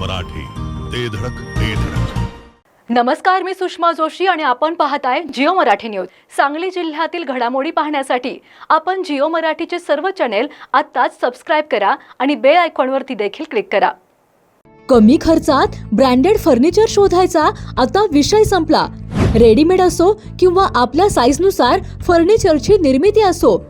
मराठी. ते धडक ते धडक. नमस्कार मी सुषमा जोशी आणि आपण पाहताय जिओ मराठी न्यूज. सांगली जिल्ह्यातील घडामोडी पाहण्यासाठी आपण जिओ मराठीचे सर्व चॅनेल आत्ताच सबस्क्राईब करा आणि बेल आयकॉनवरती देखील क्लिक करा. कमी खर्चात ब्रँडेड फर्निचर शोधायचा आता विषय संपला. रेडीमेड असो किंवा आपल्या साईजनुसार फर्निचरची निर्मिती असो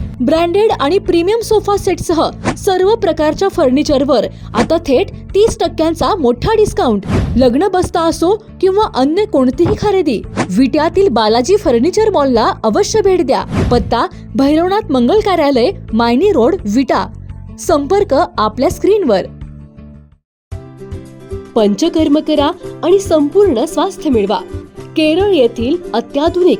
ब्रँडेड आणि प्रीमियम सोफा सेटसह सर्व प्रकारच्या फर्निचरवर आता थेट तीस टक्क्यांचा मोठा डिस्काउंट लग्न बसता असो किंवा अन्य कोणतीही खरेदी विट्यातील बालाजी फर्निचर मॉलला अवश्य भेट द्या. पत्ता भैरवनाथ मंगल कार्यालय मायनी रोड विटा. संपर्क आपल्या स्क्रीनवर. पंचकर्म करा आणि संपूर्ण स्वास्थ्य मिळवा. केरळ येथील अत्याधुनिक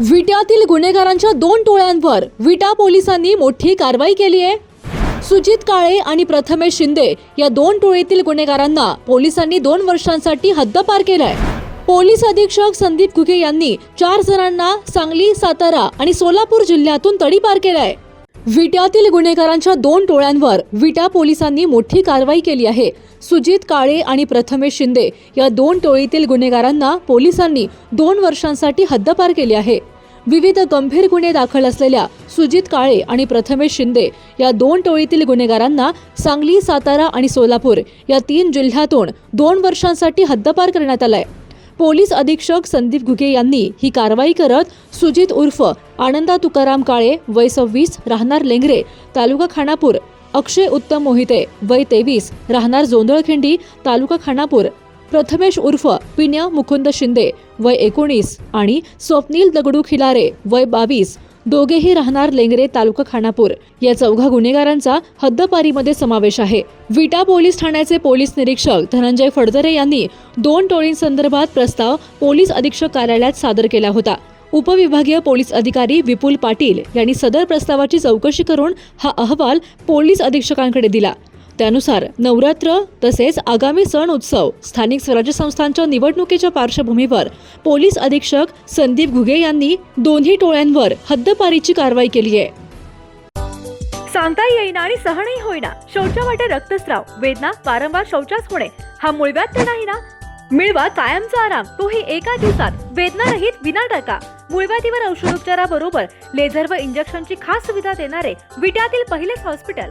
विट्यातील गुन्हेगारांच्या दोन टोळ्यांवर विटा पोलिसांनी मोठी कारवाई केली आहे. सुजित काळे आणि प्रथमेश शिंदे या दोन टोळीतील गुन्हेगारांना पोलिसांनी दोन वर्षांसाठी हद्दपार केलाय. पोलीस अधीक्षक संदीप घुगे यांनी चार जणांना सांगली सातारा आणि सोलापूर जिल्ह्यातून तडीपार केलाय. विट्यातील गुन्हेगारांच्या दोन टोळ्यांवर विटा पोलिसांनी मोठी कारवाई केली आहे. सुजित काळे आणि प्रथमेश शिंदे या दोन टोळीतील गुन्हेगारांना पोलिसांनी दोन वर्षांसाठी हद्दपार केली आहे. विविध गंभीर गुन्हे दाखल असलेल्या सुजित काळे आणि प्रथमेश शिंदे या दोन टोळीतील गुन्हेगारांना सांगली सातारा आणि सोलापूर या तीन जिल्ह्यातून दोन वर्षांसाठी हद्दपार करण्यात आलाय. पोलीस अधीक्षक संदीप घुगे यांनी ही कारवाई करत सुजित उर्फ आनंदा तुकाराम काळे वय सव्वीस राहणार लेंगरे तालुका खानापूर अक्षय उत्तम मोहिते वय तेवीस राहणार जोंधळखिंडी तालुका खानापूर प्रथमेश उर्फ पिन्या मुकुंद शिंदे वय एकोणीस आणि स्वप्नील दगडू खिलारे वय बावीस. दोघेही राहणार लेंगरे तालुका खानापूर. या चौघा गुन्हेगारांचा हद्दपारीमध्ये समावेश आहे. विटा पोलीस ठाण्याचे पोलीस निरीक्षक धनंजय फडदरे यांनी दोन टोळींसंदर्भात प्रस्ताव पोलीस अधीक्षक कार्यालयात सादर केला होता. उपविभागीय पोलीस अधिकारी विपुल पाटील यांनी सदर प्रस्तावाची चौकशी करून हा अहवाल पोलीस अधीक्षकांकडे दिला. त्यानुसार नवरात्र तसेच आगामी सण उत्सव स्थानिक स्वराज्य संस्थांच्या निवडणुकीच्या पार्श्वभूमीवर पोलीस अधीक्षक संदीप घुगे यांनी दोन्ही टोळ्यांवर हद्दपारीची कारवाई केली आहे. सांगता येईना आणि सहनही होईना. शौचावाटे रक्तस्राव वेदना वारंवार शौचास होणे हा मूळव्याध तर नाही ना? मिळवा कायमचा आराम. तोही एका दिवसात. वेदना रहित विना टाका मूळव्याधीवर औषधोपचाराबरोबर लेझर व इंजेक्शनची खास सुविधा देणारे विट्यातील पहिलेच हॉस्पिटल.